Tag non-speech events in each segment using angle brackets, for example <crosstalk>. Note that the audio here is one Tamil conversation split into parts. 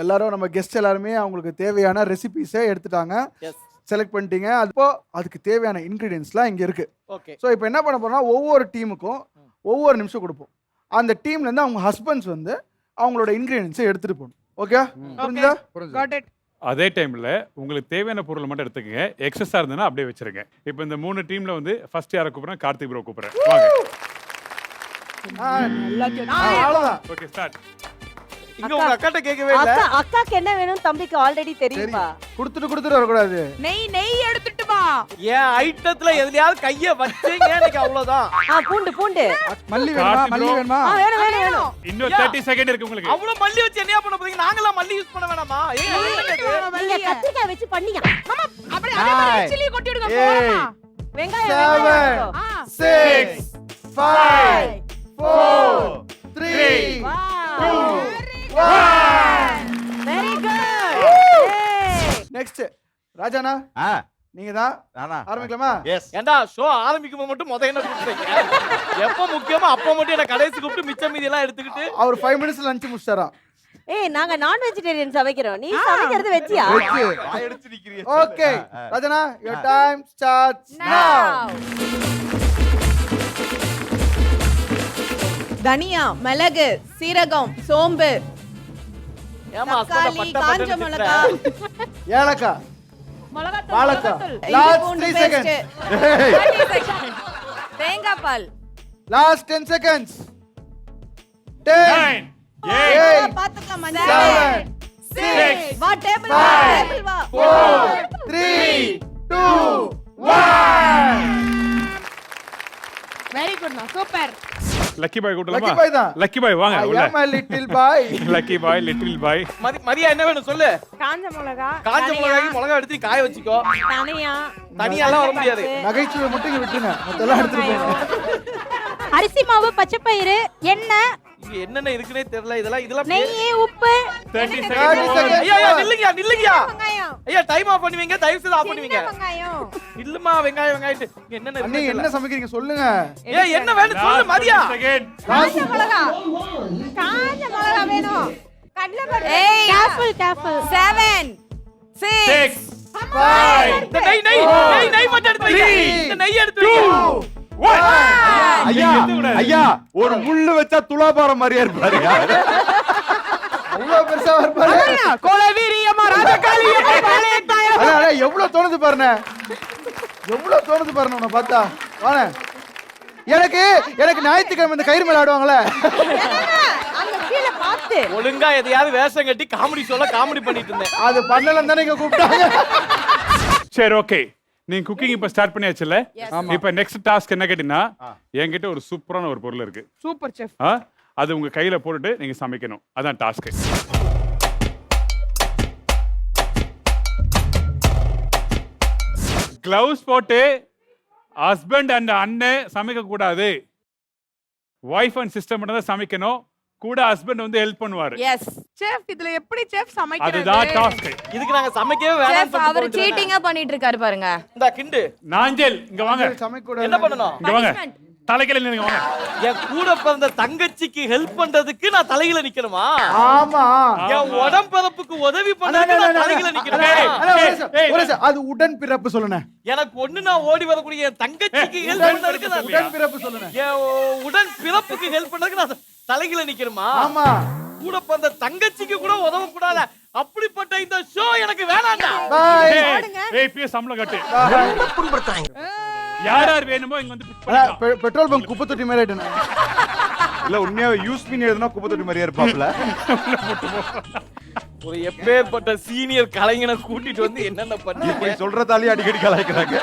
எல்லாரும் நம்ம கெஸ்ட் எல்லாருமே அவங்களுக்கு தேவையான ரெசிபிஸை எடுத்துட்டாங்க. எஸ் செலக்ட் பண்ணிட்டீங்க. அப்போ அதுக்கு தேவையான இன்க்ரீடியன்ஸ்லாம் இங்கே இருக்கு. ஓகே ஸோ இப்போ என்ன பண்ண போறோம்னா ஒவ்வொரு டீமுக்கும் ஒவ்வொரு நிமிஷம் கொடுப்போம். அந்த டீம்லேருந்து அவங்க ஹஸ்பண்ட்ஸ் வந்து அவங்களோட இன்க்ரீடியன்ஸை எடுத்துட்டு போகணும். ஓகே புரிஞ்சுதா? காட் இட் அதே டைம்ல உங்களுக்கு தேவையான பொருளை மட்டும் எடுத்துக்கங்க. எக்ஸஸா இருந்ததுன்னா அப்படியே வச்சிருங்க. இப்போ இந்த மூணு டீம்ல வந்து ஃபர்ஸ்ட் யாரை கூப்பிடுறேன்? கார்த்திக் ப்ரோ கூப்பிடுறேன். வாங்க. ஓகே ஸ்டார்ட் இங்க உங்க அக்காட்ட கேட்கவே இல்ல. அக்கா அக்காக்கு என்ன வேணும் தம்பிக்கு ஆல்ரெடி தெரியுமா. கொடுத்துட்டு கொடுத்துட்டு வரக்கூடாது. நெய் நெய் எடுத்துட்டு வா என் ஐட்டத்துல எதுலயாவது கைய வச்சீங்க எனக்கு அவ்வளவுதான். ஆ பூண்டு பூண்டு. மல்லி வேணுமா? மல்லி. வேணுமா? ஆ வேணும் வேணும் வேணும். இன்னும் யா. தேர்ட்டி செகண்ட் இருக்கு உங்களுக்கு. அவ்வளவு மல்லி வச்சு என்னையா பண்ண போறீங்க? நாங்களாம் மல்லி யூஸ் பண்ண வேணாமா? நீங்க கத்திரிக்காய் வச்சு பண்ணீங்க மாமா அப்படியே அதே மாதிரி. சில்லி கொட்டி விடுங்க. போறமா வெங்காயம் Seven. வெங்காயம் ஆ. Six five four three very good next ராஜானா ஆ. நீங்க தான் நானா? ஆரம்பிக்கலாமா? எஸ் ஏண்டா ஷோ ஆரம்பிக்கும் போது மட்டும் முத என்ன கூப்பிட்டீங்க எப்ப முக்கியமா அப்ப மட்டும் என்ன கடைசி கூப்பிட்டு மிச்ச மீதி எல்லாம் எடுத்துக்கிட்டு? அவர் ஃபைவ் மினிட்ஸ் லஞ்ச் முடிச்சிட்டாராம். ஏய் நாங்க நான் வெஜிடேரியன் சமைக்கிறோம். நீ சமைக்கிறது வெஜ்ஜியா நிக்கிறீங்க ஓகே ராஜனா யுவர் டைம் ஸ்டார்ட்ஸ் நவ தனியா மிளகு சீரகம் சோம்பு தக்காளி காஞ்ச மிளகா. ஏலக்காய் மிளகாத்தூள் மிளகாத்தூள். லாஸ்ட் பூண்டு 3 செகண்ட்ஸ் தேங்காய் பால். Last 10 seconds 10 nine eight eight பாத்துக்கலாம் செவன் சிக்ஸ் வா டேபிள் வா Five. டேபிள் வா. Four three two one very good மா சூப்பர் லக்கி பாய் லக்கி கூப்பிடலாமா பாய் தான். லக்கி பாய் வாங்க ஐ உள்ள. Am a little boy. Lucky boy little boy மதியா என்ன வேணும் சொல்லு? காஞ்ச மிளகா காஞ்ச மிளகாய் மிளகா எடுத்து காய வச்சுக்கோ. தனியா. தனியாலாம் வர முடியாது. நகைச்சுவை மட்டும் விட்டுருங்க. மத்தெல்லாம் எடுத்துட்டு போங்க அரிசி மாவு பச்சைப்பயிறு எண்ணெய் இது என்னென்ன இருக்குன்னே தெரியல. இதெல்லாம் இதெல்லாம் நெய் உப்பு. Thirty 30 second. ஐயா ஐயா நில்லுங்கயா நில்லுங்கயா வெங்காயம். ஐயா டைம் ஆஃப் பண்ணுவீங்க தயவு செய்து ஆஃப் பண்ணுவீங்க. வெங்காயம். இல்லம்மா வெங்காயம் வெங்காயம் என்னென்ன இருக்கு என்ன சமைக்கிறீங்க சொல்லுங்க. ஏய் என்ன வேணும் சொல்லு மதியா. செகண்ட் காஞ்ச மிளகா. காஞ்ச மிளகா வேணும். கடலை பருப்பு ஏய் கேர்ஃபுல் கேர்ஃபுல் 7 சிக்ஸ் இந்த நெய் நெய் நெய் நெய் மட்டும் எடுத்து வைங்க. நெய் எடுத்து வைங்க. ஐயா ஐயா ஒரு முள்ளு வச்சா துலாபாரம் மாதிரியா இருப்பாரு. அவ்வளவு பெருசா இருப்பாரு கோலவீரியம்மா அண்ணா, எவ்வளவு தோணுது பாருண்ணே. எவ்வளவு தோணுது உன்னை பார்த்தா. வாண்ணே. எனக்கு எனக்கு ஞாயிற்றுக்கிழமை இந்த கயிறு மேல ஆடுவாங்களே. ஒழுங்கா எதையாவது வேஷம் கட்டி காமெடி சொல்ல காமெடி பண்ணிட்டு இருந்தேன். அது பண்ணலன்னு தானே இங்க கூப்பிட்டாங்க. சரி ஓகே. நீங்க குக்கிங் இப்ப ஸ்டார்ட் பண்ணியாச்சுல்ல? இப்ப நெக்ஸ்ட் டாஸ்க் என்ன கேட்டீங்கன்னா என்கிட்ட ஒரு சூப்பரான ஒரு பொருள் இருக்கு. சூப்பர் செஃப் ஆ? அது உங்க கையில போட்டுட்டு நீங்க சமைக்கணும். அதான் டாஸ்க் கிளவுஸ் போட்டு ஹஸ்பண்ட் அண்ட் அண்ணன் சமைக்க கூடாது ஒய்ஃப் அண்ட் சிஸ்டம் மட்டும் தான் சமைக்கணும். கூட ஹஸ்பண்ட் வந்து ஹெல்ப் பண்ணுவாரு. எஸ் செஃப் இதுல எப்படி செஃப் சமைக்கிறது? அதுதான் டாஸ்க் இதுக்கு நாங்க சமைக்கவே வேணாம் அவர் சீட்டிங்கா பண்ணிட்டு இருக்காரு பாருங்க. இந்த கிண்டு. நாஞ்சல் இங்க வாங்க. சமைக்க என்ன பண்ணணும்? இங்க வாங்க. தலைக்கில நின்னுங்க வாங்க. என் கூட பிறந்த தங்கச்சிக்கு ஹெல்ப் பண்றதுக்கு நான் தலையில நிக்கணுமா? ஆமா. என் உடம்பிறப்புக்கு உதவி பண்றதுக்கு நான் தலையில நிக்கணுமா. அது உடன் பிறப்பு சொல்லுண்ணே. எனக்கு ஒண்ணு நான் ஓடி வரக்கூடிய என் தங்கச்சிக்கு ஹெல்ப் பண்றதுக்கு நான் உடன் பிறப்பு சொல்லுண்ணே. என் உடன் பிறப்புக்கு ஹெல்ப் பண்றதுக்கு நான் தலையில நிக்கணுமா? ஆமா. கூட பிறந்த தங்கச்சிக்கு கூட உதவ கூடாத. அப்படிப்பட்ட இந்த ஷோ எனக்கு வேணாம்டா. பாய் ஏய் இப்பயே சம்பளம் கட்டு. யார் யார் வேணுமோ இங்க வந்து பண்ணிக்கலாம். பெட்ரோல் பங்க் குப்பை தொட்டி மாதிரி ஆயிட்டேன் இல்ல உண்மையா யூஸ் பண்ணி எழுதுனா குப்பை தொட்டி மாதிரியா இருப்பாப்ல ஒரு எப்பேற்பட்ட சீனியர் கலைஞனை கூட்டிட்டு வந்து என்னென்ன இப்படி சொல்றதாலே அடிக்கடி கலாய்க்கிறாங்க.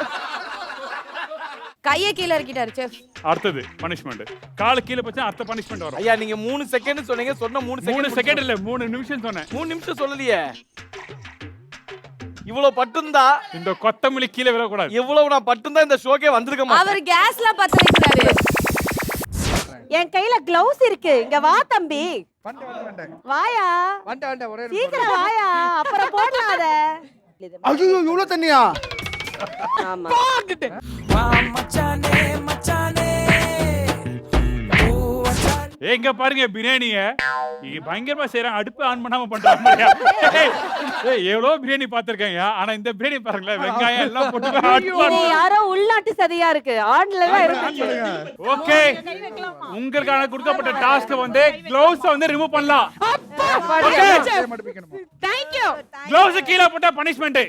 கைய கீழ இறக்கிட்டாரு செஃப் அடுத்தது பனிஷ்மெண்ட் கால கீழே பச்சா அடுத்த பனிஷ்மெண்ட் வரும். ஐயா நீங்க மூணு செகண்ட் சொன்னீங்க சொன்ன மூணு மூணு செகண்ட் செகண்ட் இல்ல மூணு நிமிஷம் சொன்னேன். மூணு நிமிஷம் சொல்லலையே. இவ்வளவு பட்டுந்தா? இந்த கொத்தமல்லி கீழே விழக்கூடாது. இவ்வளவு நான் பட்டுந்தா இந்த ஷோக்கே வந்திருக்க மாட்டேன். அவர் கேஸ்லாம் பத்த வைக்கிறாரு என் கையில கிளவுஸ் இருக்கு. இங்க வா தம்பி. வாயா. சீக்கிரம் வாயா. அப்புறம் போடலாம் அத. ஐயோ இவ்வளவு தண்ணியா? ஆமா. எங்க பாருங்க பிரியாணிய பயங்கரமா செய்யறாங்க அடுப்பு ஆன் பண்ணாம பண்றாங்க எவ்வளவு பிரியாணி பாத்திருக்கேங்க ஆனா இந்த பிரியாணி பாருங்களேன் வெங்காயம் எல்லாம் போட்டு யாரோ உள்நாட்டு சதியா இருக்கு ஆன்ல ஓகே உங்களுக்கான கொடுக்கப்பட்ட டாஸ்க் வந்து க்ளவுஸ் வந்து ரிமூவ் பண்ணலாம் தேங்க்யூ க்ளவுஸ் கீழே போட்டா பனிஷ்மெண்ட்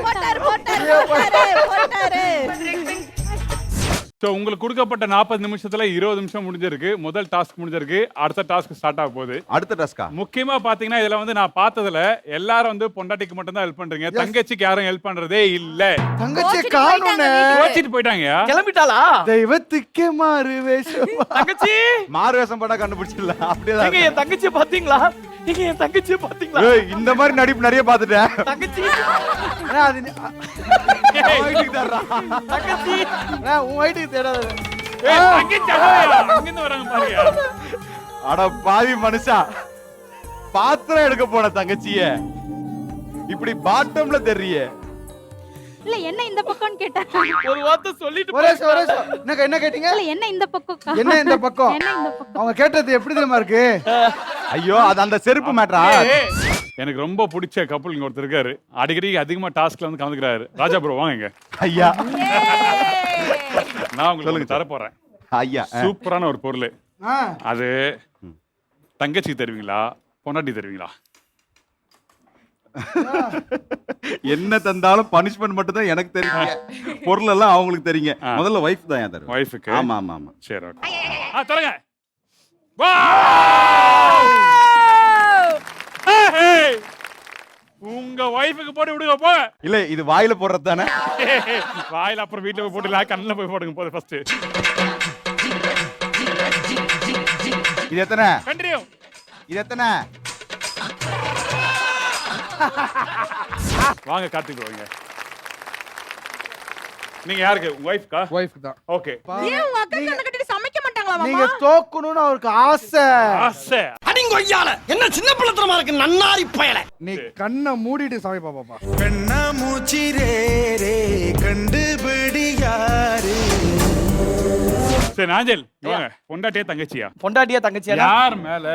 போட்டாரு போட்டாரு போட்டாரு போட்டாரு ஸோ உங்களுக்கு கொடுக்கப்பட்ட நாற்பது நிமிஷத்துல இருபது நிமிஷம் முடிஞ்சிருக்கு. முதல் டாஸ்க் முடிஞ்சிருக்கு. அடுத்த டாஸ்க் ஸ்டார்ட் ஆக போகுது. அடுத்த டஸ்கா முக்கியமா பாத்தீங்கன்னா இதுல வந்து நான் பார்த்ததுல எல்லாரும் வந்து பொண்டாட்டிக்கு மட்டும் தான் ஹெல்ப் பண்றீங்க தங்கச்சிக்கு யாரும் ஹெல்ப் பண்றதே இல்ல. தங்கச்சியை கோச்சிட்டு காணும்னு கோச்சிட்டு போயிட்டாங்க கிளம்பிட்டாளா? தெய்வத்துக்கே மாறு வேஷம். தங்கச்சி! மாறு வேஷம் படம் கண்டுபிடிச்சிடல அப்படியே நீங்க என் தங்கச்சியை பாத்தீங்களா? நீங்க என் தங்கச்சியை பாத்தீங்களா? ஏய், இந்த மாதிரி நடிப்பு நிறைய பாத்துட்டேன் தங்கச்சி! வீட்டுக்கு. தங்கச்சி உன் தேடாத அட பாவி மனுஷா பாத்திரம் எடுக்க போன தங்கச்சிய. இப்படி பாட்டம்ல தெரிய. இல்ல என்ன இந்த பக்கம்னு கேட்டா ஒரு வார்த்தை சொல்லிட்டு ஒரே ஒரே. என்னக்கா என்ன கேட்டீங்க? இல்ல என்ன இந்த பக்கம்? என்ன இந்த பக்கம்? என்ன இந்த பக்கம்? அவங்க கேட்டது எப்படி தெரியுமா இருக்கு? ஐயோ அது அந்த செருப்பு ஏய், எனக்கு ரொம்ப பிடிச்ச கப்பல் இங்க ஒருத்தர் இருக்காரு. அடிக்கடி அதிகமா டாஸ்க்ல வந்து கலந்துக்கிறாரு. ராஜா ப்ரோ வாங்க ஐயா. நான் உங்களுக்கு தர போறேன் ஐயா. சூப்பரான ஒரு பொருள். அது தங்கச்சிக்கு தருவீங்களா? பொண்டாட்டி தருவீங்களா? என்ன தந்தாலும் பனிஷ்மெண்ட் மட்டும் தான் எனக்கு தெரியுங்க. பொருள் எல்லாம் அவங்களுக்கு தெரியுங்க. ஆ. முதல்ல வைஃப் தான் ஏன் தருவேன். ஒய்ஃபுக்கு ஆமா ஆமா ஆமா. சரி ஓகே ஆ தரங்க உங்க ஒய்ஃபுக்கு போட்டு விடுங்க போ. இல்ல இது வாயில போடுறது தானே? வாயில அப்புறம் வீட்டுல போய் போட்டுலாம் கண்ணுல போய் போடுங்க போது ஃபர்ஸ்ட் இது எத்தனை? கண்டினியூ இது எத்தனை? வாங்க கார்த்திக் இங்க நீங்க யாருக்கு? ஒய்ஃப்கா wife தான். ஓகே ஏன் உங்க அக்கா கண்ணை கட்டிட்டு சமைக்க மாட்டாங்களா நீங்க மாமா தோக்கணும்னு அவருக்கு ஆசை. ஆசை. அடிங்கொய்யால என்ன சின்ன பிள்ளத்தனமா இருக்கு? நன்னாரி பயல. நீ கண்ணை மூடிட்டு சமைப்பா பாப்பா கண்ணாமூச்சி ரே ரே கண்டுபிடி யாரு? சரி நாஞ்சல் வாங்க. பொண்டாட்டியா தங்கச்சியா? பொண்டாட்டியா தங்கச்சியா? யார் மேல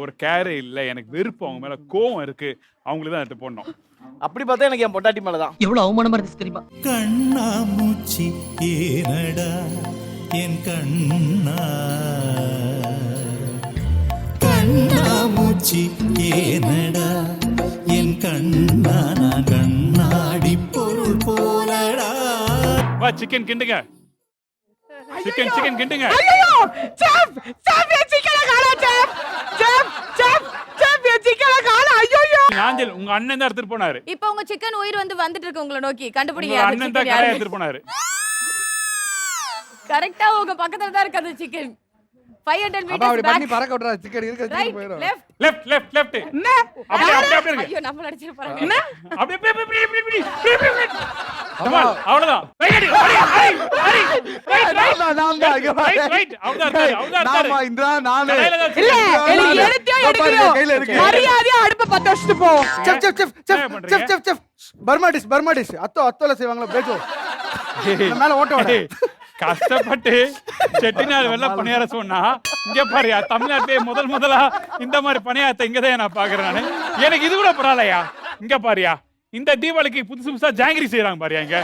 ஒரு கேர் இல்ல? எனக்கு விருப்பம். அவங்க மேல கோவம் இருக்கு. அவங்களுக்கு தான் எடுத்து போடணும். அப்படி பார்த்தா எனக்கு என் பொண்டாட்டி மேலதான். எவ்வளவு அவமானமா இருந்துச்சு தெரியுமா? கண்ணாமூச்சி ஏனடா? என் கண்ணா. கண்ணாமூச்சி ஏனடா? என் கண்ணா நான் கண்ணாடி பொருள் போலடா. வா சிக்கன் கிண்டுங்க. சிக்கன் சிக்கன் கிண்டுங்க. ஐயோ செஃப் செஃப் என் சிக்கனை காணா செஃப் செஃப் செஃப் செஃப் என் சிக்கனை காணா. ஐயோ நாஞ்சல் உங்க அண்ணன் தான் எடுத்துட்டு போனாரு. இப்போ உங்க சிக்கன் உயிர் வந்து வந்துட்டு இருக்கு உங்களை நோக்கி. கண்டுபிடிங்க அண்ணன் தான். எடுத்துட்டு போனாரு. கரெக்டா உங்க பக்கத்துல தான் இருக்கு அந்த சிக்கன் ஃபைவ் ஹண்ட்ரட் அப்படி பண்ணி பறக்க விடுறா போயிடும். லெஃப்ட் லெஃப்ட் நான். தான் இங்க பாரு ரைட் அவுதார் தாரு அவுதார் தாரு chef chef chef chef chef chef chef Burma atho அத்தோல செய்வாங்களா பேஜோ? மேல ஓட்ட கஷ்டப்பட்டு செட்டிநாடு வெள்ள பணியார சொன்னா இங்க பாருயா தமிழ்நாட்டிலே முதல் முதலா இந்த மாதிரி பணியாரத்தை இங்கதான் நான் பாக்குறேன் நானு. எனக்கு இது கூட பரவாயில்லையா? இங்க பாருயா இந்த தீபாவளிக்கு புதுசு புதுசா ஜாங்கிரி செய்யறாங்க பாருயா இங்க.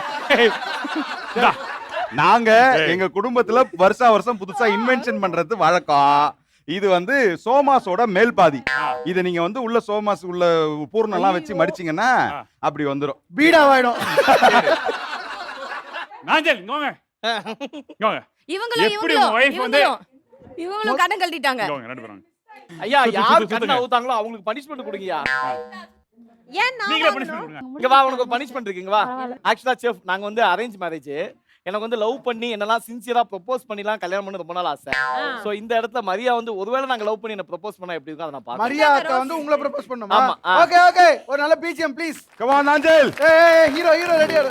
நாங்க. எங்க குடும்பத்துல வருஷா வருஷம் புதுசா இன்வென்ஷன் பண்றது வழக்கம். இது வந்து சோமாஸோட மேல் பாதி. இத நீங்க வந்து உள்ள சோமாஸ் உள்ள பூர்ணம் எல்லாம் வச்சு மடிச்சீங்கன்னா அப்படி வந்துரும். பீடாவாயிடும். நாஞ்சல் இவங்களும் எப்படி உங்க wife வந்து- இவங்களும் இவங்களும் கடன் கழட்டிட்டாங்க. இங்க வாங்க ரெண்டு பேரும். வாங்க. ஐயா சுத்து, யார் சுத்து, கண்ணை சுத்துங்க. ஊத்தாங்களோ அவங்களுக்கு பனிஷ்மெண்ட் கொடுங்கயா ஏன் நான் நீங்களே பனிஷ்மெண்ட் கொடுங்க. இங்க வா உனக்கு ஒரு பனிஷ்மெண்ட் இருக்கு. இங்க வா. ஆக்சுவலா செஃப் நாங்க வந்து அரேஞ்ச் மேரேஜ் எனக்கு வந்து லவ் பண்ணி என்னெல்லாம் சின்சியரா ப்ரொபோஸ் பண்ணிலாம் கல்யாணம் பண்ண ரொம்ப நாள் ஆசை. சோ இந்த இடத்துல மரியா வந்து ஒருவேளை நாங்க லவ் பண்ணி என்ன ப்ரொபோஸ் பண்ணா எப்படி இருக்கும்? அதை நான் மரியா அக்கா வந்து உங்களை ப்ரப்போஸ் பண்ணுமா? ஆமா, ஆ. ஓகே ஓகே ஒரு நல்ல பிஜிஎம் ப்ளீஸ் கமான் நாஞ்சல் ஏய் ஹீரோ ஹீரோ ரெடியா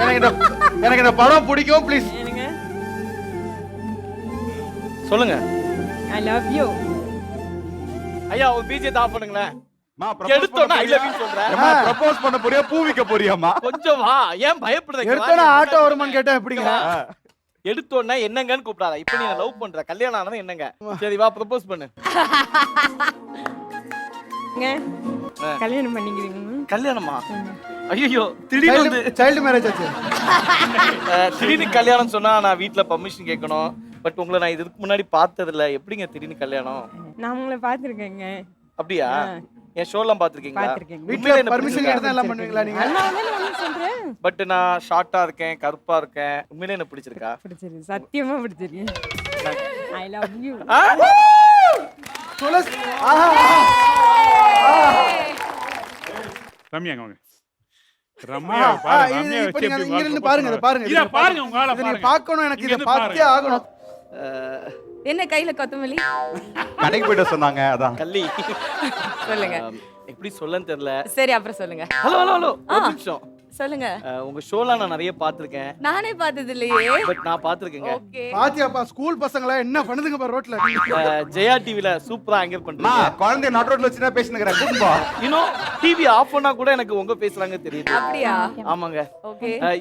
எனக்கு இந்த எனக்கு இந்த படம் பிடிக்கும் ப்ளீஸ் சொல்லுங்க. ஐ லவ் யூ ஐயா ஒரு பிஜிஎத்தை ஆஃப் பண்ணுங்களேன். மா எடுத்தோன்னா ஐ லவ் யூ சொல்றேன். ஏம்மா, ப்ரப்போஸ் பண்ண போறியா? பூ விக்க போறியாம்மா? கொஞ்சம் வா. ஏன் பயப்படுறீங்க? எடுத்தோன்னா ஆட்டோ வருமான்னு கேட்டா எப்படிங்க? எடுத்தோடனே என்னங்கன்னு கூப்பிடாத. இப்போ நீ லவ் பண்ற. கல்யாணம் ஆனது என்னங்க? சரி வா ப்ரப்போஸ் பண்ணு. <laughs> கல்யாணம் பண்ணிக்கிறீங்க கல்யாணமா? ஐயோ திடீர்னு வந்து சைல்டு மேரேஜ் ஆச்சு. <laughs> திடீர்னு கல்யாணம் சொன்னா நான் வீட்ல பர்மிஷன் கேட்கணும். பட் உங்களை நான் இதுக்கு முன்னாடி பார்த்தது இல்ல எப்படிங்க திடீர்னு கல்யாணம்? நான் உங்களை பார்த்துருக்கேங்க. அப்படியா? என் ஷோலாம் பாத்திருக்கீங்களா பார்த்திருக்கேங்க. வீட்ல பர்மிஷன் கேட்டு எல்லாம் பண்ணுவீங்களா நீங்க? பட் நான் ஷார்ட்டா இருக்கேன் கருப்பா இருக்கேன். உண்மையிலே எனக்கு பிடிச்சிருக்கா? பிடிச்சிருக்கு. சத்தியமா பிடிச்சிருக்கு. I love you? துளசி ஆஹா ஆஹா. ரம்யா அங்க வாங்க. என்ன கையில கொத்தமல்லி? கடைக்கு போயிட்டு சொன்னாங்க அதான். கள்ளி. சொல்லுங்க. எப்படி சொல்லன்னு தெரியல. சரி அப்புறம் சொல்லுங்க. ஹலோ ஹலோ ஹலோ ஒரு நிமிஷம். சொல்லுங்க. உங்க ஷோலாம் நான் நிறைய பார்த்திருக்கேன். நானே பார்த்தது இல்லையே பட் நான் பார்த்திருக்கேங்க. ஓகே. பாத்தியாப்பா ஸ்கூல் பசங்களா என்ன பண்ணுதுங்க பாரு ரோட்ல? ஜெயா டிவில சூப்பரா ஆங்கர் பண்றீங்க குழந்தைய நடு ரோட்ல வச்சுனா பேசினுக்கிறேன். கூட்டுப்பா இன்னும் டிவி ஆஃப் பண்ணா கூட எனக்கு உங்க பேசுறாங்க தெரியுது. அப்படியா? ஆமாங்க.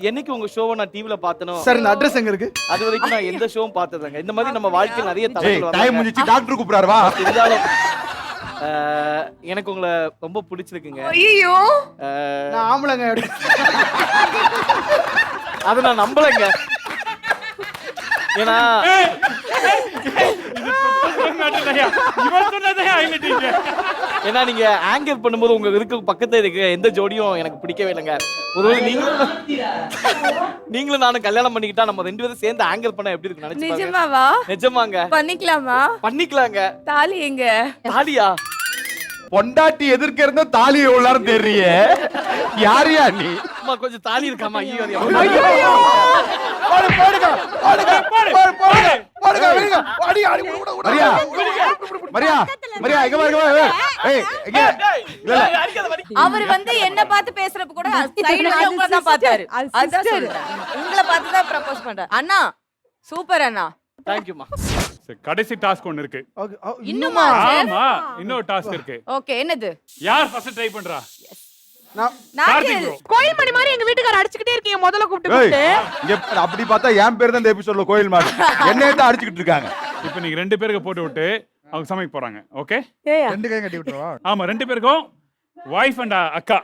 என்னைக்கு உங்க ஷோவை நான் டிவில பார்த்தனோ? சார் இந்த அட்ரஸ் எங்க இருக்கு? அது வரைக்கும் நான் எந்த ஷோவும் பார்த்ததுங்க இந்த மாதிரி நம்ம வாழ்க்கையில் நிறைய தலைவர் டைம். முடிஞ்சிச்சு டாக்டர் கூப்பிடுறாரு வா. இருந்தாலும் எனக்கு உங்களை ரொம்ப பிடிச்சிருக்குங்க ஐயோ நான் ஆம்பளைங்க. அதை நான் நம்பலைங்க ஏன்னா சொன்னதையா? இவன் சொன்னதையா இங்க? ஏன்னா நீங்க ஆங்கர் பண்ணும்போது உங்க இருக்க பக்கத்துல இருக்க எந்த ஜோடியும் எனக்கு பிடிக்கவே இல்லைங்க. ஒருவேளை நீங்களும் நீங்களும் நானும் கல்யாணம் பண்ணிக்கிட்டா நம்ம ரெண்டு பேரும் சேர்ந்து ஆங்கர் பண்ண எப்படி இருக்கு நினைச்சு பாருங்க. நிஜமாவா? நிஜமாங்க. பண்ணிக்கலாமா? பண்ணிக்கலாங்க. தாலி எங்க? தாலியா? பொண்டாட்டி எதிர்க்க இருந்த தாலி எவ்வளவு தெரிய யாரியா நீ? அம்மா கொஞ்சம் தாலி இருக்காமா? ஐயோ அது ஐயோ! எவ்வளவு- போடு, போடுங்க, போடுங்க, போடு, போடுங்க, போடுங்க, விடுங்க. அடி, அடி, விடு, விடு, விடு. மரியா. மரியா மரியா இங்க வா, இங்க வா, ஏய், ஏய் இங்க. டேய், இல்ல, இல்ல. டேய், அடிக்காத, வலி. அவர் வந்து என்ன பார்த்து பேசுறப்ப கூட சைடுல உங்களை தான் பார்த்தாரு. அதான் சொல்றேன். உங்களை பார்த்து தான் ப்ரப்போஸ் பண்றாரு அண்ணா சூப்பர் அண்ணா. தேங்க்யூம்மா சரி, கடைசி டாஸ்க் ஒன்னு இருக்கு. இன்னுமா ஆமா இன்னொரு டாஸ்க் இருக்கு. ஓகே என்னது? யார் ஃபர்ஸ்ட் ட்ரை பண்றா? Bro. கோயில் மணி மாதிரி எங்க வீட்டுக்கார அடிச்சுக்கிட்டே இருக்கீங்க முதல்ல கூப்பிட்டு அப்படி பார்த்தா என் பேர் தான் இந்த எபிசோட்ல கோயில் என்னைய தான் அடிச்சுக்கிட்டு இருக்காங்க. இப்போ நீங்க ரெண்டு பேருக்கு போட்டு விட்டு அவங்க சமைக்க போறாங்க ஓகே ரெண்டு கையும் கட்டி விட்டுருவா? ஆமா ரெண்டு பேருக்கும் வைஃப் அண்ட் அக்கா.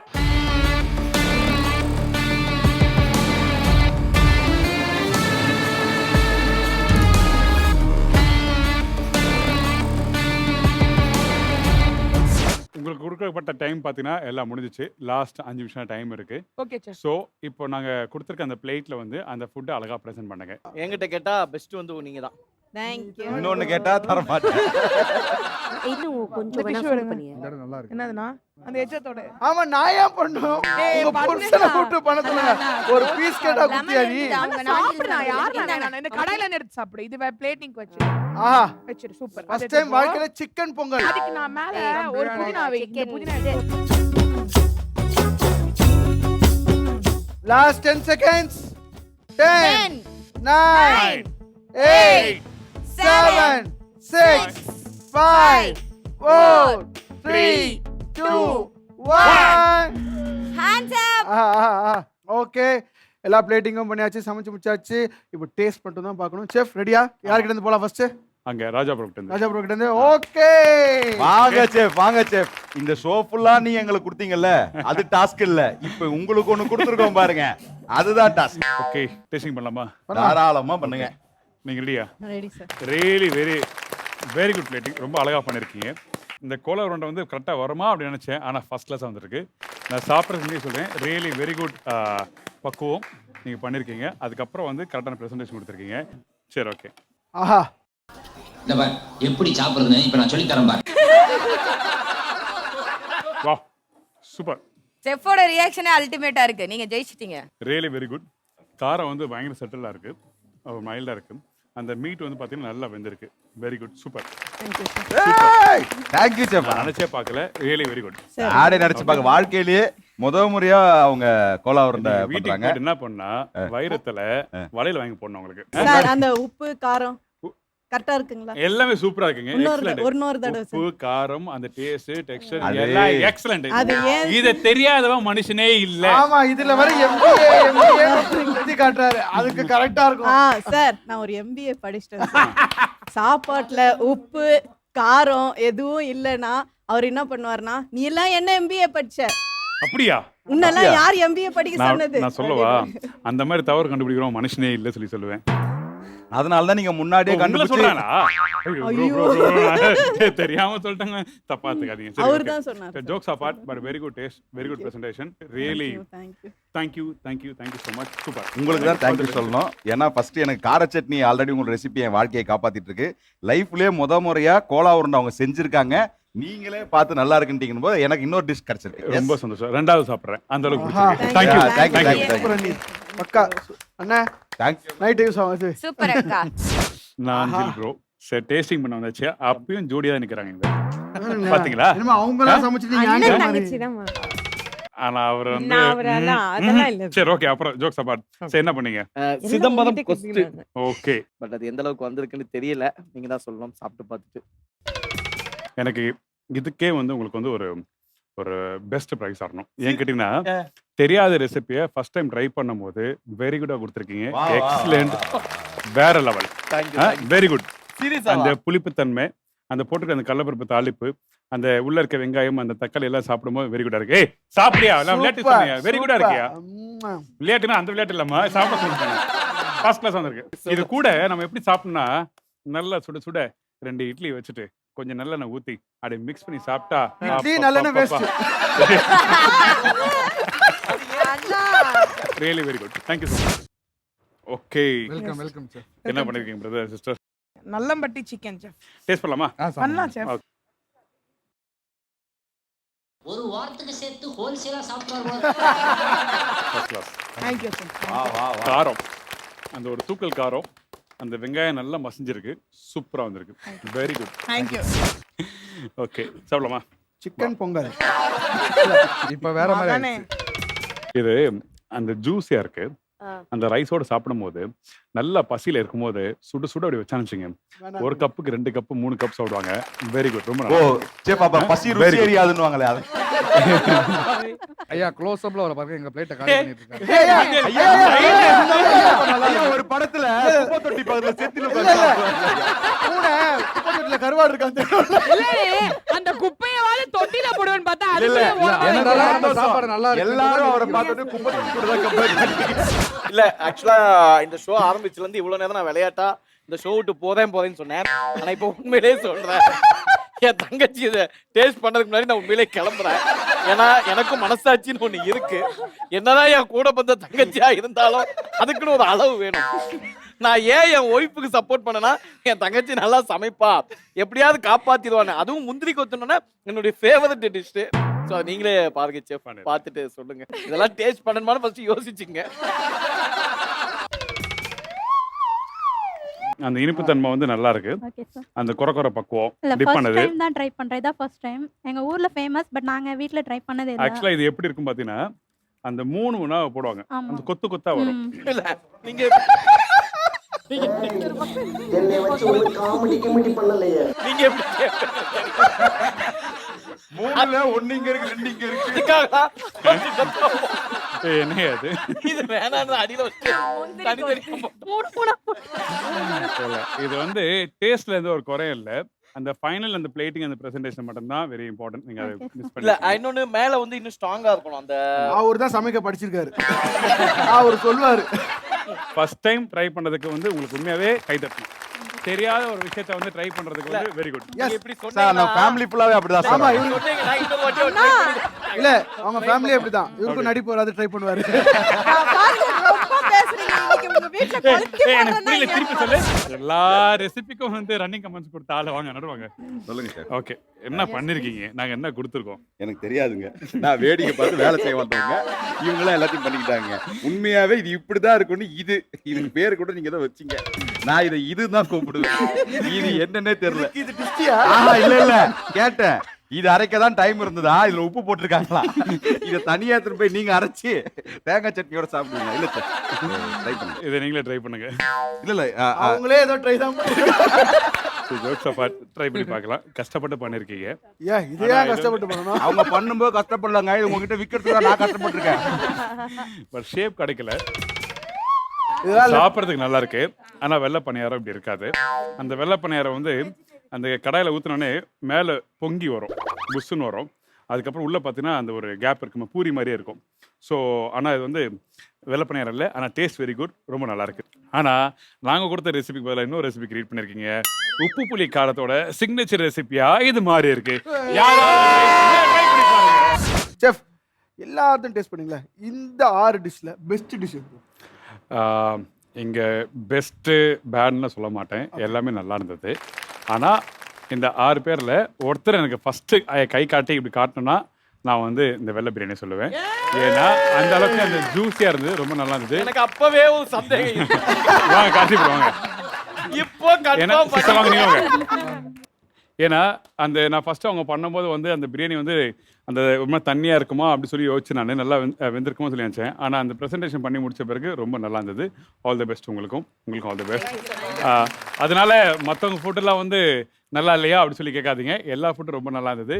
உங்களுக்கு கொடுக்கப்பட்ட டைம் பார்த்தீங்கன்னா எல்லாம் முடிஞ்சிச்சு. லாஸ்ட் அஞ்சு நிமிஷம் டைம் இருக்கு. ஓகே சார் ஸோ இப்போ நாங்கள் கொடுத்துருக்க அந்த பிளேட்டில் வந்து அந்த ஃபுட்டை அழகாக ப்ரெசென்ட் பண்ணுங்க. என்கிட்ட கேட்டா பெஸ்ட் வந்து நீங்க தான் தேங்க்யூ இன்னொன்னு கேட்டா தர மாட்டேன் <laughs> இன்னும் கொஞ்சம் இந்த வேணா tissue fold எடுங்க. பண்ணியே நல்லா இருக்கு என்னதுன்னா அந்த எச்சத்தோட ஆமா நான் ஏன் பண்ணும்? உங்க. புருஷனை சொல்லுங்க. ஒரு பீஸ் கேட்டா குத்தியா நீ சாப்பிடு நான் யார் இந்த கடையில எடுத்து சாப்பிடு. இது பிளேட்டிங் வச்சு. ஆஹா வச்சிரு சூப்பர் ஃபர்ஸ்ட் டைம் வாழ்க்கையில சிக்கன் பொங்கல். அதுக்கு நான் மேல ஒரு புதினா வை இந்த புதினா எடுத்து last 10 seconds 10 9 8 7 6 5 4 3 2 1 hands up okay எல்லா பிளேட்டிங்கும் பண்ணியாச்சு சமைச்சு முடிச்சாச்சு. இப்போ டேஸ்ட் மட்டும் தான் பார்க்கணும். செஃப் ரெடியா யார்கிட்ட இருந்து போலாம் ஃபர்ஸ்ட் அங்கே ராஜா ப்ரோக்ட்டு ராஜா ப்ரோ கிட்ட இருந்து ஓகே வாங்க செஃப் வாங்க செஃப் இந்த ஷோ ஃபுல்லா நீ எங்களுக்கு கொடுத்தீங்கல்ல? அது டாஸ்க் இல்ல. இப்போ உங்களுக்கு ஒண்ணு கொடுத்துருக்கோம் பாருங்க. அதுதான் டாஸ்க் ஓகே டேஸ்டிங் பண்ணலாமா. தாராளமா பண்ணுங்க. நீங்க ரெடியா ready sir really very very good plating ரொம்ப அழகாக பண்ணியிருக்கீங்க இந்த கோலா உருண்டை வந்து கரெக்டாக வருமா அப்படின்னு நினச்சேன். ஆனால் ஃபஸ்ட் கிளாஸாக வந்திருக்கு. நான் சாப்பிட்றதுக்கு முன்னாடி சொல்கிறேன் ரியலி வெரி குட் பக்குவம் நீங்கள் பண்ணியிருக்கீங்க அதுக்கப்புறம் வந்து கரெக்டான ப்ரெசன்டேஷன் கொடுத்துருக்கீங்க. சரி ஓகே ஆஹா. இந்த பார் எப்படி சாப்பிடுறதுன்னு இப்ப நான் சொல்லி தரேன் பார். வா சூப்பர் செஃப்போட ரியாக்ஷனே அல்டிமேட்டா இருக்கு. நீங்க ஜெயிச்சிட்டீங்க. ரியலி வெரி குட் காரம் வந்து பயங்கர செட்டிலாக இருக்குது மைல்டாக இருக்குது அந்த மீட் வந்து பார்த்தீங்கன்னா நல்லா வெந்திருக்கு. வெரி குட் சூப்பர் தேங்க்யூ நான் நினச்சே பார்க்கல. ரியலி வெரி குட் ஆடை நினைச்சு பார்க்க வாழ்க்கையிலேயே முத முறையா அவங்க கோலா உருண்டை வீட்டுக்கு என்ன பண்ணா வைரத்துல வலையில வாங்கி போடணும் உங்களுக்கு சார் அந்த உப்பு காரம். கரெக்டா இருக்குங்களா? எல்லாமே சூப்பரா இருக்குங்க. இன்னொரு தடவை- இன்னொரு தடவை உப்பு காரம் அந்த டேஸ்ட் டெக்ஸ்சர் அது- எல்லாம் எக்ஸலென்ட் அது ஏன் இத தெரியாதவன் மனுஷனே இல்ல. ஆமா இதுல வர எம்பிஏ எம்பிஏ பத்தி காட்டுறாரு. அதுக்கு கரெக்டா இருக்கும். ஆ சார் நான் ஒரு எம்பிஏ படிச்சிட்டேன் சாப்பாட்டுல உப்பு காரம் எதுவும் இல்லைன்னா அவர் என்ன பண்ணுவாருன்னா நீ எல்லாம் என்ன எம்பிஏ படிச்ச? அப்படியா? உன்னெல்லாம் யார் எம்பிஏ படிக்க சொன்னது? நான் சொல்லவா? அந்த மாதிரி தவறு கண்டுபிடிக்கிறோம் மனுஷனே இல்ல சொல்லி சொல்லுவேன். அதனால தான் நீங்க முன்னாடியே கண்டுபிடிச்சு. தெரியாம சொல்லிட்டாங்க. தப்பா எடுத்துக்காதீங்க அவர் தான் சொன்னார் jokes apart but very good taste very good presentation really thank you thank you thank you thank you so much super உங்களுக்கு தான் தேங்க்யூ சொல்லணும். ஏன்னா ஃபர்ஸ்ட் எனக்கு கார சட்னி ஆல்ரெடி உங்களோட ரெசிபி என் வாழ்க்கையை காப்பாத்திட்டு இருக்கு. லைஃப்லயே முத முறையா கோலா உருண்டை அவங்க செஞ்சிருக்காங்க. நீங்களே பார்த்து நல்லா இருக்குன்னு போது எனக்கு இன்னொரு டிஷ் கிடைச்சிருக்கு. ரொம்ப சந்தோஷம். ரெண்டாவது சாப்பிடுறேன். அந்த அளவுக்கு. Thank you Yeah, thank you, thank you பக்கா. அண்ணா Thanks. நைட் ஆகும் இது சூப்பர் அக்கா. நான் அஞ்சில் ப்ரோ சரி டேஸ்டிங் பண்ண வந்தாச்சு. அப்பயும் ஜோடியா தான் நிக்கிறாங்க இங்க பாத்தீங்களா? என்னமா அவங்க எல்லாம் சமைச்சிட்டு நீங்க தங்கச்சி ஆனா அவர் வந்து அதெல்லாம். இல்ல. சரி ஓகே அப்புறம் ஜோக்ஸ் அபார்ட் சரி என்ன பண்ணீங்க? சிதம்பரம். ஓகே பட் அது எந்த அளவுக்கு வந்திருக்குன்னு தெரியல. நீங்க தான் சொல்லணும் சாப்பிட்டு பார்த்துட்டு. எனக்கு இதுக்கே வந்து உங்களுக்கு வந்து ஒரு ஒரு பெஸ்ட் ப்ரைஸ் ஆடணும் ஏன் கேட்டீங்கன்னா தெரியாத ரெசிபியை ஃபர்ஸ்ட் டைம் ட்ரை பண்ணும்போது வெரி குட்டா கொடுத்துருக்கீங்க. எக்ஸலண்ட் வேற லெவல் வெரி குட் அந்த புளிப்புத்தன்மை அந்த போட்டுக்க அந்த கடலப்பருப்பு தாளிப்பு அந்த உள்ள இருக்க வெங்காயம் அந்த தக்காளி எல்லாம் சாப்பிடும்போது வெரி குட்டா இருக்கு. ஏய் சாப்பிடியா? எல்லாம் விளையாட்டு சொன்னீங்க. வெரி குட்டா இருக்கியா? விளையாட்டுனா அந்த விளையாட்டு இல்லம்மா. சாப்பிட சொல்லுங்க. ஃபர்ஸ்ட் கிளாஸ் வந்திருக்கு. இது கூட நம்ம எப்படி சாப்பிட்டோம்னா நல்லா சுட சுட ரெண்டு இட்லி வச்சுட்டு கொஞ்சம் நல்லெண்ணெய் ஊத்தி அப்படியே மிக்ஸ் பண்ணி சாப்பிட்டா இட்லி நல்லெண்ணெய் waste. Really very good thank you so much okay welcome welcome sir என்ன பண்ணிருக்கீங்க brother sister Nallampatti chicken chef taste பண்ணலாமா? பண்ணலாம் செஃப். ஒரு வாரத்துக்கு சேர்த்து ஹோல்சேலா சாப்பிட்டு ஃபர்ஸ்ட் கிளாஸ் தேங்க்யூ செஃப் வா, வா, வா. காரம். அந்த ஒரு தூக்கல் காரம். அந்த வெங்காயம் நல்லா மசிஞ்சிருக்கு. சூப்பரா வந்திருக்கு. Very good thank you okay சாப்பிடலாமா? சிக்கன் பொங்கல். இப்ப வேற மாதிரி இது அந்த ஜூஸியா இருக்கு. அந்த ரைஸோட சாப்பிடும்போது நல்லா பசியில இருக்கும்போது சுடு சுட அப்படி வச்சான்னு வச்சுங்க ஒரு கப்புக்கு ரெண்டு கப்பு மூணு கப் சாப்பிடுவாங்க. வெரி குட் ரொம்ப ஓ நல்லா. சேப்பா அப்ப பசி Very ருசி good. அறியாதுன்னுவாங்களே அது. ஐயா க்ளோஸ் அப்ல வர பாருங்க எங்க பிளேட்டை காலி பண்ணிட்டு இருக்காங்க ஐயா, ஐயா, ஒரு படத்துல குப்பை தொட்டி பக்கத்துல செத்துல பூனை குப்பத்தொட்டில கருவாடு இருக்கான் அந்த குப்பையவாது தொட்டில போடுவேன்னு பார்த்தா அது சாப்பாடு நல்லா இருக்கு. எல்லாரும் அவரை பார்த்துட்டு குப்பை தொட்டி இல்ல ஆக்சுவலா இந்த ஷோ ஆரம்பிச்சுல இருந்து இவ்வளவு நேரம் நான் விளையாட்டா இந்த ஷோ விட்டு போறேன் போறேன்னு சொன்னேன். ஆனா இப்போ உண்மையிலேயே சொல்றேன். என் தங்கச்சி இதை டேஸ்ட் பண்றதுக்கு முன்னாடி நான் உண்மையிலே கிளம்புறேன். ஏன்னா எனக்கும் மனசாட்சின்னு ஒண்ணு இருக்கு. என்னதான் என் கூட வந்த தங்கச்சியா இருந்தாலும் அதுக்குன்னு ஒரு அளவு வேணும். நான் ஏன் என் ஒய்ஃபுக்கு சப்போர்ட் பண்ணனா என் தங்கச்சி நல்லா சமைப்பா. எப்படியாவது காப்பாத்திடுவானு அதுவும் முந்திரி கொத்தணும்னா என்னுடைய ஃபேவரட் டிஷ் ஸோ நீங்களே பாருங்க செஃப் பார்த்துட்டு சொல்லுங்க. இதெல்லாம் டேஸ்ட் பண்ணணுமான்னு ஃபர்ஸ்ட் யோசிச்சுங்க. அந்த இனிப்பு தன்மை வந்து நல்லா இருக்கு. ஓகே சார் அந்த குறை குறை பக்குவம் இல்ல டிப் ஃபர்ஸ்ட் பண்ணது டைம் தான் ட்ரை பண்றேன். இதான் ஃபர்ஸ்ட் டைம் எங்க ஊர்ல ஃபேமஸ் பட் நாங்க வீட்ல ட்ரை பண்ணதே இல்ல. ஆக்சுவலா இது எப்படி இருக்கும் பாத்தீங்கன்னா அந்த மூணு உணவு போடுவாங்க. ஆமா. அந்த கொத்து கொத்தா வரும். ம். இல்ல நீங்க என்னை வச்சு ஒரு காமெடி கிமெடி பண்ணலையே. நீங்க எப்படி மூணுல ஒண்ணு இங்க இருக்கு ரெண்டு இங்க இருக்கு. அது இது வேணாம்னு அடியில இது வந்து டேஸ்ட்ல எந்த ஒரு குறையும் இல்ல. அந்த ஃபைனல் அந்த பிளேட்டிங் அந்த பிரசன்டேஷன் மட்டும் தான் வெரி இம்பார்ட்டன்ட் நீங்க அதை மிஸ் இல்ல பண்ணி இன்னொன்னு மேல வந்து இன்னும் ஸ்ட்ராங்கா இருக்கணும். அந்த அவர் தான் சமைக்க படிச்சிருக்காரு. அவர் சொல்லுவாரு. ஃபர்ஸ்ட் டைம் ட்ரை பண்ணதுக்கு வந்து உங்களுக்கு உண்மையாவே கை தட்டணும் தெரியாத ஒரு விஷயத்தை வந்து ட்ரை பண்றதுக்கு வந்து வெரி குட் நீங்க இப்படி சார் நம்ம ஃபேமிலி ஃபுல்லாவே அப்படிதான் ஆமா சார். பண்ணி- இல்ல அவங்க ஃபேமிலி அப்படிதான். இவருக்கும் நடிப்பு வராது ட்ரை பண்ணுவாரு ரொம்ப பேசுறீங்க இன்னைக்கு உங்க வீட்ல கொளுத்தி ஏய், எனக்கு போடுறேன்னா புரியல திருப்பி சொல்லு. எல்லா ரெசிபிக்கும் வந்து ரன்னிங் கமெண்ட்ஸ் கொடுத்த ஆளு வாங்க நடுவாங்க. சொல்லுங்க சார். ஓகே என்ன பண்ணிருக்கீங்க? நாங்க என்ன கொடுத்துருக்கோம்? எனக்கு தெரியாதுங்க. நான் வேடிக்கை பார்த்து வேலை செய்ய வந்தவங்க. இவங்களாம் எல்லாத்தையும் பண்ணிக்கிட்டாங்க. உண்மையாவே இது இப்படிதான் இருக்கும்னு இது இதுக்கு பேரு கூட நீங்க தான் வச்சீங்க. நான் இதை இதுதான் கூப்பிடுவேன். இது என்னன்னே தெரியல. இது இல்ல இல்ல. கேட்டேன். இது அரைக்க தான் டைம் இருந்ததா? இதுல உப்பு போட்டிருக்காங்களா? இதை தனியா எடுத்துட்டு போய் நீங்க அரைச்சு தேங்காய் சட்னியோட சாப்பிடுவீங்க இல்ல ட்ரை பண்ணுங்க. இதை நீங்களே ட்ரை பண்ணுங்க. இல்ல இல்ல. அவங்களே ஏதோ ட்ரை தான் ட்ரை பண்ணி பார்க்கலாம். கஷ்டப்பட்டு பண்ணிருக்கீங்க. ஏன் இதே கஷ்டப்பட்டு பண்ணணும். அவங்க பண்ணும்போது கஷ்டப்படலங்க. இது உங்ககிட்ட விக்கிறதுக்கு தான் நான் கஷ்டப்பட்டிருக்கேன். பட் ஷேப் கிடைக்கல. இதெல்லாம் சாப்பிட்றதுக்கு நல்லா இருக்கு. ஆனா வெள்ளை பணியாரம் இப்படி இருக்காது. அந்த வெள்ளை பணியாரம் வந்து அந்த கடாயில ஊத்துனோடனே மேல பொங்கி வரும் புஷ்ஷுன்னு வரும். அதுக்கப்புறம் உள்ள பார்த்தீங்கன்னா அந்த ஒரு கேப் இருக்குமா பூரி மாதிரியே இருக்கும். ஸோ ஆனால் இது வந்து வெள்ளை பணியாரம் இல்லை ஆனால் டேஸ்ட் வெரி குட் ரொம்ப நல்லா இருக்கு. ஆனால் நாங்கள் கொடுத்த ரெசிபிக்கு பதிலாக இன்னொரு ரெசிபி கிரியேட் பண்ணியிருக்கீங்க உப்பு புளி காரத்தோட சிக்னேச்சர் ரெசிபியா இது மாதிரி இருக்கு. செஃப் எல்லாத்தையும் டேஸ்ட் பண்ணீங்களா? இந்த ஆறு டிஷ்ல பெஸ்ட் டிஷ் இங்க பெஸ்ட்டு பேட்னு சொல்ல மாட்டேன். எல்லாமே நல்லா இருந்தது. ஆனால் இந்த ஆறு பேரில் ஒருத்தர் எனக்கு ஃபஸ்ட்டு கை காட்டி இப்படி காட்டணும்னா நான் வந்து இந்த வெள்ளை பிரியாணி சொல்லுவேன். ஏன்னா அந்த அளவுக்கு அந்த ஜூஸியாக இருந்தது ரொம்ப நல்லா இருந்தது. எனக்கு அப்பவே ஒரு சந்தேகம். வாங்க காட்டி போடுவாங்க இப்போ வாங்க நீங்க ஏன்னா அந்த நான் ஃபர்ஸ்ட் அவங்க பண்ணும்போது வந்து அந்த பிரியாணி வந்து அந்த மாதிரி தண்ணியாக இருக்குமா அப்படி சொல்லி யோசிச்சு நான் நல்லா வெந்திருக்குமோ சொல்லி நினச்சேன். ஆனால் அந்த ப்ரெசன்டேஷன் பண்ணி முடிச்ச பிறகு ரொம்ப நல்லா இருந்தது. ஆல் தி பெஸ்ட் உங்களுக்கும். உங்களுக்கும் ஆல் தி பெஸ்ட் அதனால மற்றவங்க ஃபுட்டெல்லாம் வந்து நல்லா இல்லையா அப்படி சொல்லி கேட்காதீங்க. எல்லா ஃபுட்டும் ரொம்ப நல்லா இருந்தது.